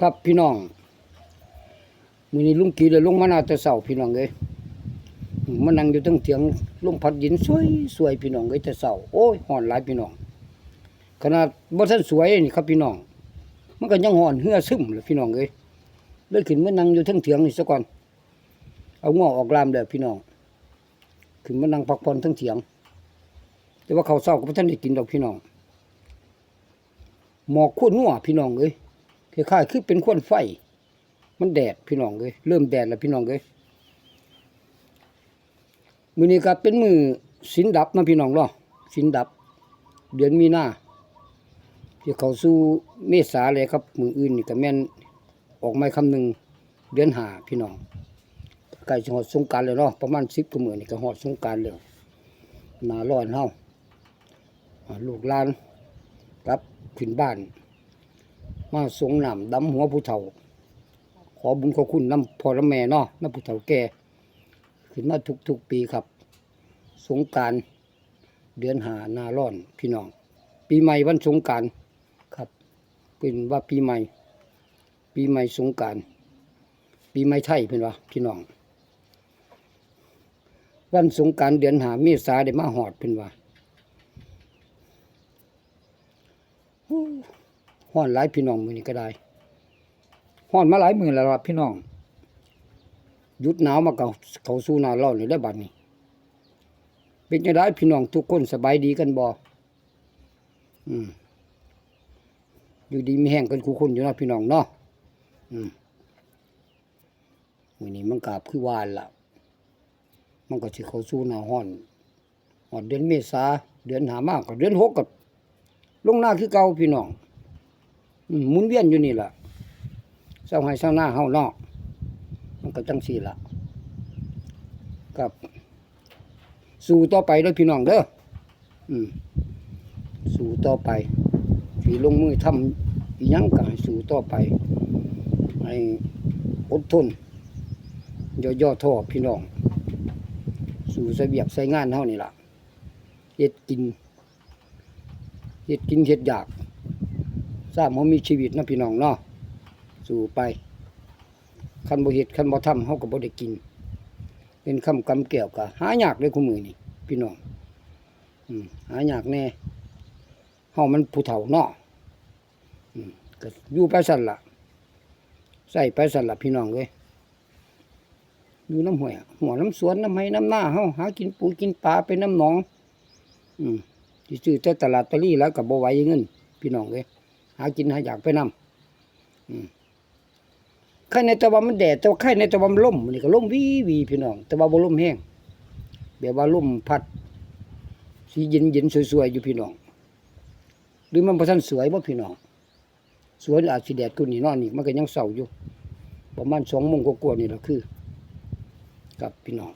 ครับพี่น้องมือนี้ลุงกีเลยลงมานาแต่เช้าพี่น้องเอ้ยมานั่งอยู่ทั้งเถียงลมพัดย็นสวยสวยพี่น้องเอ้ยแต่เช้าโอ้ยร้อนหลายพี่น้อง ขนาดบ่ทันสวยนี่ครับพี่น้อง มันก็ยังร้อนเหือซึมเลยพี่น้องเอ้ยเลยขึ้นมานั่งอยู่ทั้งเถียงนี่ซะก่อน เอางอกออกลามเด้อพี่น้อง ขึ้นมานั่งพักผ่อนทั้งเถียง แต่ว่าเขาวเช้าก็บ่ทันได้กินดอกพี่น้อง หมอกขั้วนัวพี่น้องเอ้ย คล้ายๆคือเป็นควันไฟ มันแดดพี่น้องเอ้ยเริ่มแดดแล้วพี่น้องเอ้ยมือนี้ก็เป็นมือสินดับนะพี่น้องเนาะสินดับ เดือนมีนาที่เขาสู่เมษาเลยครับ มืออื่นนี่ก็แม่นออกไม้คำหนึ่งเดือนหาพี่น้องใกล้จะฮอดสงการแล้วเนาะประมาณ10กว่ามื้อนี่ก็ฮอดสงการแล้วหน้าร้อนเฮาลูกลานกลับขึ้นบ้าน มาสงน้ำดำหัวผู้เฒ่า ขอบุญขอคุณน้ำพ่อและแม่เนาะน้ำผู้เฒ่าแก่ขึ้นมาทุกทุกๆปีครับ สงการเดือนหานาร้อนพี่น้อง ปีใหม่วันสงการครับ เป็นว่าปีใหม่ ปีใหม่สงการปีใหม่ไทยเป็นว่าพี่น้อง วันสงการเดือนหาเมษาได้มาหอดเป็นว่า ห้อนหลายพี่น้องมือนี้ก็ได้ห้อนมาหลายมือแล้วล่ะพี่น้องหยุดหนาวมาเก่าเขาสู่หนาร้อนเลยได้บัดนี้ เป็นจังไดพี่น้องทุกคนสบายดีกันบ่อืมอยู่ดีมีแห้งกันคู่คนอยู่นาะพี่น้องเนาะอืมมือนี้มันกาบคือวานล่ะ มันก็สิเขาสู่หนาร้อนฮอดเดือนเมษาเดือนหามากก็เดือนหกก็ลงหน้าคือเก่าพี่น้อง หมุนเวียนอยู่นี่ล่ะเศร้าให้เศร้าหน้าเฮานาะมันก็จังสี่ล่ะกับสู่ต่อไปด้อพี่น้องเด้ออืมสู่ต่อไปสีลงมือทำอีหยังก็ให้สู่ต่อไปให้อดทนย่อย่อท่อพี่น้อง สู่ใส่เบียกใส่งานเฮานี่ล่ะเฮ็ดกินเฮ็ดกินเฮ็ดอยาก ทราบเขามีชีวิตนะพี่น้องเนาะสู่ไปคันบ่เฮ็ดคันบ่ทำเฮาก็บ่ได้กิน เป็นคำกำแก้วก็หายากเลยคู่มือนี่พี่น้องอืมหายากแน่เฮามันผู้เฒ่าเนาะอืมก็อยู่ไปสั่นล่ะใส่ไปสั่นละพี่น้องเอ้ยอยู่น้ำห้วยหัวน้ำสวนน้ำไห้น้ำหน้าเฮาหากินปูกินปลาไปน้ำหนอง อืมสิซื้อแต่ตลาดตะลี่แล้วก็บ่ไหวเงินพี่น้องเอ้ย หากินหาอยากไปนำอืมไข่ในตะวันมันแดดแต่ว่าไข่ในตะวันมันล่มนี่ก็ล่มวีวีพี่น้อง แต่ว่าบ่ล่มแห้งแบบว่าล่มพัด สีเย็นเย็นสวยๆอยู่พี่น้อง หรือมันบ่ทันสวยบ่พี่น้อง สวยอาจสิแดดกุนี่นอนนี่มันก็ยังเศร้าอยู่ ประมาณ2:00นกว่าๆนี่ล่ะคือ กับพี่น้อง